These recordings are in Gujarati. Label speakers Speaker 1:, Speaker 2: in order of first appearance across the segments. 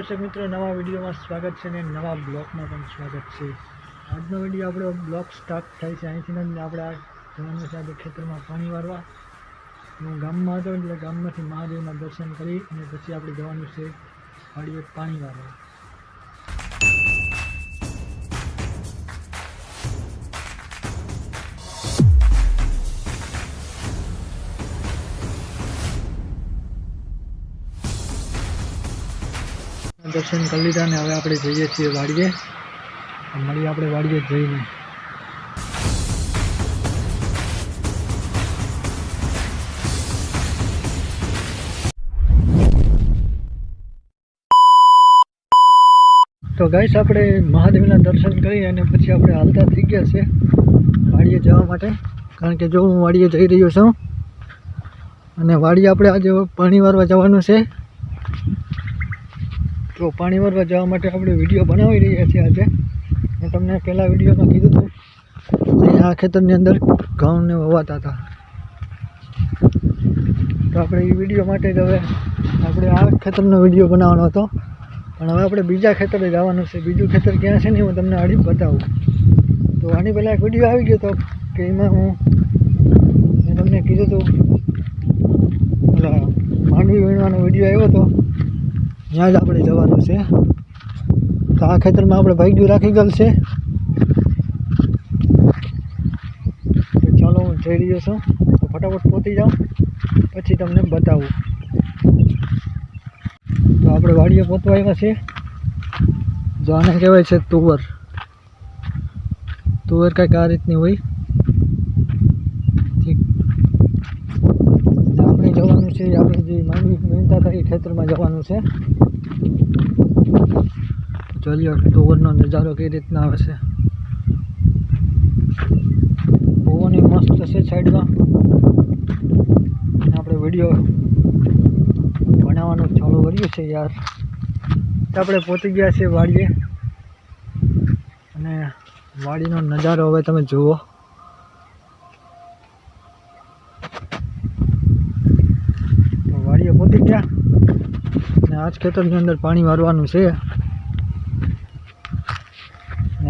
Speaker 1: દર્શક મિત્રો, નવા વિડીયોમાં સ્વાગત છે અને નવા બ્લોગમાં પણ સ્વાગત છે. આજનો વીડિયો આપણો બ્લોગ સ્ટાર્ટ થાય છે. અહીંથી ને આપણે આ જવાનું છે ખેતરમાં પાણી વારવા. હું ગામમાં હતો એટલે ગામમાંથી મહાદેવના દર્શન કરી અને પછી આપણે જવાનું છે વાડીએ પાણી વારવા. દર્શન કરી લીધા ને હવે આપણે જઈએ છીએ વાડીએ. મળીએ આપણે વાડીએ જઈને. તો ગાઈસ આપણે મહાદેવના દર્શન કરી અને પછી આપણે હાલતા થઈ ગયા છે વાડીએ જવા માટે. કારણ કે જો હું વાડીએ જઈ રહ્યો છું અને વાડીએ આપણે આજે પાણી વારવા જવાનું છે. તો પાણી ભરવા જવા માટે આપણે વીડિયો બનાવી રહ્યા છીએ આજે. મેં તમને પહેલાં વિડીયોમાં કીધું હતું આ ખેતરની અંદર ઘઉંને વવાતા હતા. તો આપણે એ વીડિયો માટે જ હવે આપણે આ ખેતરનો વીડિયો બનાવવાનો હતો. પણ હવે આપણે બીજા ખેતરે જવાનું છે. બીજું ખેતર ક્યાં છે ને હું તમને અડી બતાવું. તો આની પહેલાં એક વીડિયો આવી ગયો હતો કે એમાં હું મેં તમને કીધું હતું. માંડવી વીણવાનો વીડિયો આવ્યો હતો. ત્યાં જ આપણે જવાનું છે. તો આ ખેતરમાં આપણે ભાગ્યું રાખી ગયેલ છે. ચાલો હું જઈ રહ્યો છું. તો ફટાફટ પહોંચી જાઉં. પછી તમને બતાવું. તો આપણે વાડીએ પહોંચવા આવ્યા છીએ. જો આને કહેવાય છે તુવર. તુવર કાંઈક આ રીતની હોય. આપણે જવાનું છે, આપણે જે માંડવી મહેનતા એ ખેતરમાં જવાનું છે. ચાલ્યો ટોવરનો નજારો કઈ રીતના આવે છે? પવન એ મસ્ત છે સાઈડમાં. આપણે વીડિયો બનાવવાનું ચાલુ કર્યું છે યાર. આપણે પહોંચી ગયા છીએ વાડીએ. અને વાડીનો નજારો હવે તમે જુઓ. અને આજ ખેતરની અંદર પાણી વારવાનું છે.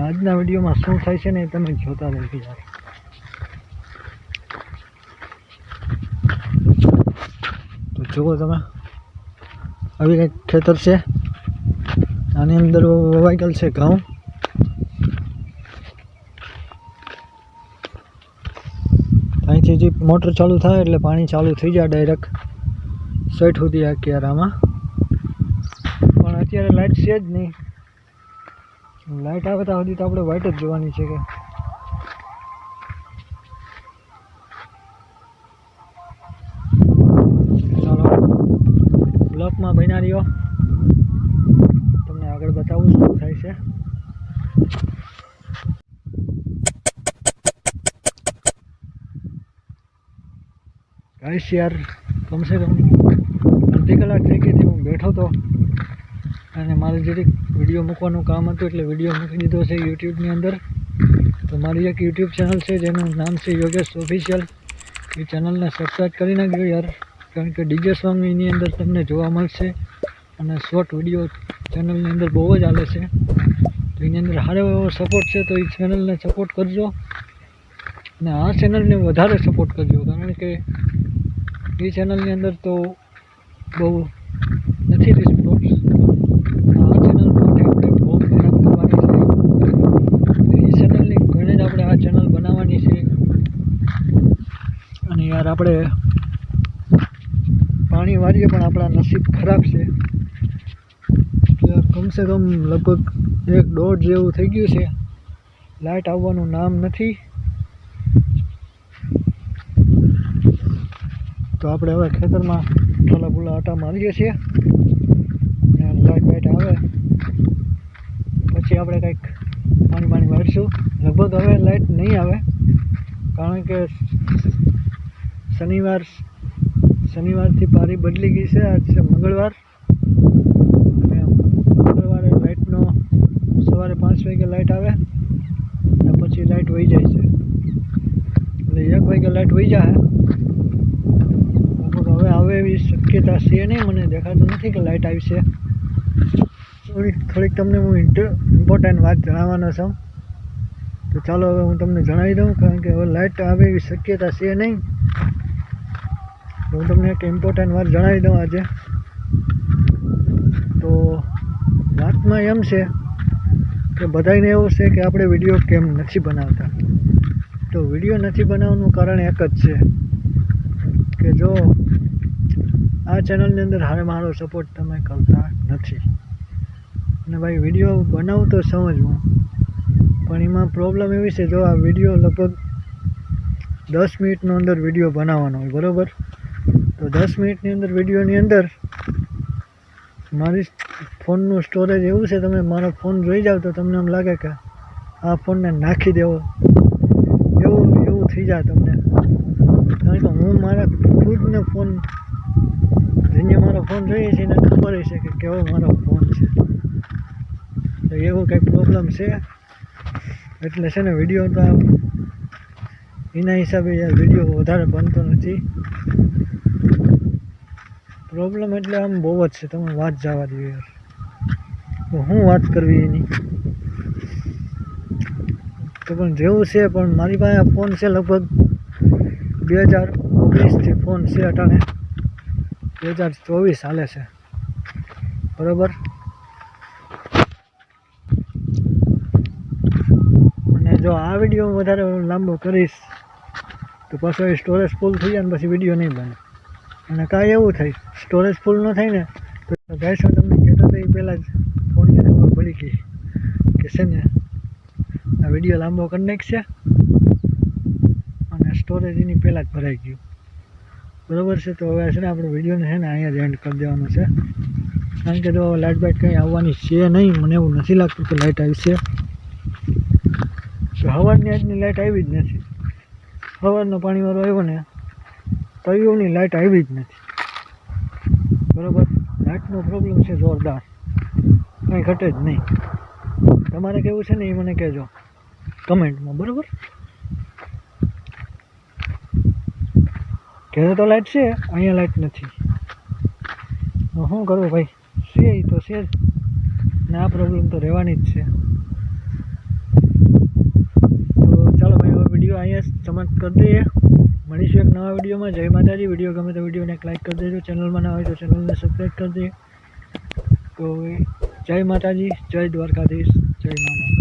Speaker 1: આજના વિડીયોમાં શું થાય છે ને એ તમે જોતા નથી તો જુઓ તમે, આવી કંઈક ખેતર છે. આની અંદર વવાઈ છે ઘઉં. અહીંથી જે મોટર ચાલુ થાય એટલે પાણી ચાલુ થઈ જાય ડાયરેક્ટ સેઠ સુધી આ કેરામાં અત્યારે લાઇટ છે જ નહીં. લાઇટ આવે ત્યાં સુધી તો આપણે વાઇટ જ જોવાની છે કે. બ્લોકમાં બન્યા તમને આગળ બતાવું શું થાય છે. ગાઈસ યાર, કમસે કમ અડધી કલાક થઈ ગઈ હું બેઠો તો. અને મારે જરીક વીડિયો મૂકવાનું કામ હતું એટલે વીડિયો મૂકી દીધો છે યુટ્યુબની અંદર. તો મારી એક યુટ્યુબ ચેનલ છે, જેનું નામ છે યોગેશ ઓફિશિયલ એ ચેનલને સબસ્ક્રાઈબ કરી નાખજો યાર, કારણ કે ડીજે સોંગ એની અંદર તમને જોવા મળશે. અને શોર્ટ વીડિયો ચેનલની અંદર બહુ જ આવે છે. તો એની અંદર સારો એવો સપોર્ટ છે, તો એ ચેનલને સપોર્ટ કરજો. અને આ ચેનલને વધારે સપોર્ટ કરજો, કારણ કે એ ચેનલની અંદર તો બહુ નથી રિસ્પોન્સ આ ચેનલ માટે આપણે બહુ મહેનત કરવાની છે એ ચેનલની ઘણી જ આપણે આ ચેનલ બનાવવાની છે અને યાર આપણે પાણી વાળીએ પણ આપણા નસીબ ખરાબ છે. કમસે કમ લગભગ એક દોઢ જેવું થઈ ગયું છે. લાઇટ આવવાનું નામ નથી. તો આપણે હવે ખેતરમાં ઠોલા ભૂલા આટા મારીએ છીએ. અને લાઇટ બાઇટ આવે. પછી આપણે કંઈક પાણી પાણી વાળીશું. લગભગ હવે લાઇટ નહીં આવે. કારણ કે શનિવાર શનિવારથી પારી બદલી ગઈ છે. આજ છે મંગળવાર. અને મંગળવારે લાઇટનો સવારે પાંચ વાગે લાઇટ આવે અને પછી લાઇટ વહી જાય છે. એટલે એક વાગે લાઇટ વહી જાય. હવે આવે એવી શક્યતા છે નહીં. મને દેખાતું નથી કે લાઇટ આવી છે. થોડીક થોડીક તમને હું ઇમ્પોર્ટન્ટ વાત જણાવવાનો છું. તો ચાલો હવે હું તમને જણાવી દઉં, કારણ કે હવે લાઇટ આવે એવી શક્યતા છે નહીં. હું તમને એક ઇમ્પોર્ટન્ટ વાત જણાવી દઉં આજે. તો વાતમાં એમ છે કે બધાને એવું છે કે આપણે વીડિયો કેમ નથી બનાવતા? તો વીડિયો નથી બનાવવાનું કારણ એક જ છે કે જો આ ચેનલની અંદર હારે મારો સપોર્ટ તમે કરતા નથી. અને ભાઈ વીડિયો બનાવું તો સમજવું. પણ એમાં પ્રોબ્લેમ એવી છે, જો આ વીડિયો લગભગ દસ મિનિટનો અંદર વીડિયો બનાવવાનો હોય, બરાબર? તો દસ મિનિટની અંદર વિડીયોની અંદર મારી ફોનનું સ્ટોરેજ એવું છે, તમે મારો ફોન જોઈ જાઓ તો તમને એમ લાગે કે આ ફોનને નાખી દેવો. એવું એવું થઈ જાય તમને. કારણ કે હું મારા ખુદને ફોન, જેને મારો ફોન જોઈએ છે, એને ખબર હશે કે કેવો મારો ફોન છે. તો એવો કંઈક પ્રોબ્લેમ છે? એટલે છે ને વીડિયો તો એના હિસાબે યાર વીડિયો વધારે બનતો નથી. પ્રોબ્લેમ એટલે આમ બહુ જ છે. તમે વાત જવા દો યાર. હું વાત કરવી એની? તો પણ જેવું છે, પણ મારી પાસે ફોન છે લગભગ બે હજાર ઓગણીસથી ફોન છે અટાણે. બે હજાર ચોવીસ હાલે છે. બરાબર? અને જો આ વીડિયો વધારે લાંબો કરીશ, તો પાછો એ સ્ટોરેજ ફૂલ થઈ જાય ને પછી વીડિયો નહીં બને. અને કાંઈ એવું થાય. સ્ટોરેજ ફૂલ ન થાય ને, તો ગાઈસ હું તમને કહેતો હતો એ પહેલાં જ ફોનની ખબર પડી ગઈ કે છે ને, આ વીડિયો લાંબો કરી નાખશે અને સ્ટોરેજ એની પહેલાં જ ભરાઈ ગયું. બરાબર છે? તો હવે છે ને આપણો વિડીયોને છે ને અહીંયા જ એન્ડ કરી દેવાનો છે. કારણ કે જો લાઇટ બાઇટ કંઈ આવવાની છે નહીં, મને એવું નથી લાગતું કે લાઇટ આવી છે તો હવારની આજની લાઇટ આવી જ નથી. હવારનો પાણીવાળો આવ્યો ને તો લાઇટ આવી જ નથી. બરાબર? લાઇટનો પ્રોબ્લેમ છે જોરદાર. કંઈ ઘટે જ નહીં. તમારે કેવું છે ને એ મને કહેજો કમેન્ટમાં, બરાબર? ઘેરે તો લાઇટ છે, અહીંયા લાઇટ નથી. શું કરવું ભાઈ? છે એ તો છે જ. ને આ પ્રોબ્લેમ તો રહેવાની જ છે. તો ચાલો ભાઈ, હવે વીડિયો અહીંયા સમાપ્ત કરી દઈએ. મળીશું એક નવા વિડીયોમાં. જય માતાજી. વીડિયો ગમે તો વિડીયોને એક લાઇક કરી દેજો. ચેનલમાં ના હોય તો ચેનલને સબસ્ક્રાઈબ કરી દે. તો જય માતાજી. જય દ્વારકાધીશ. જય મા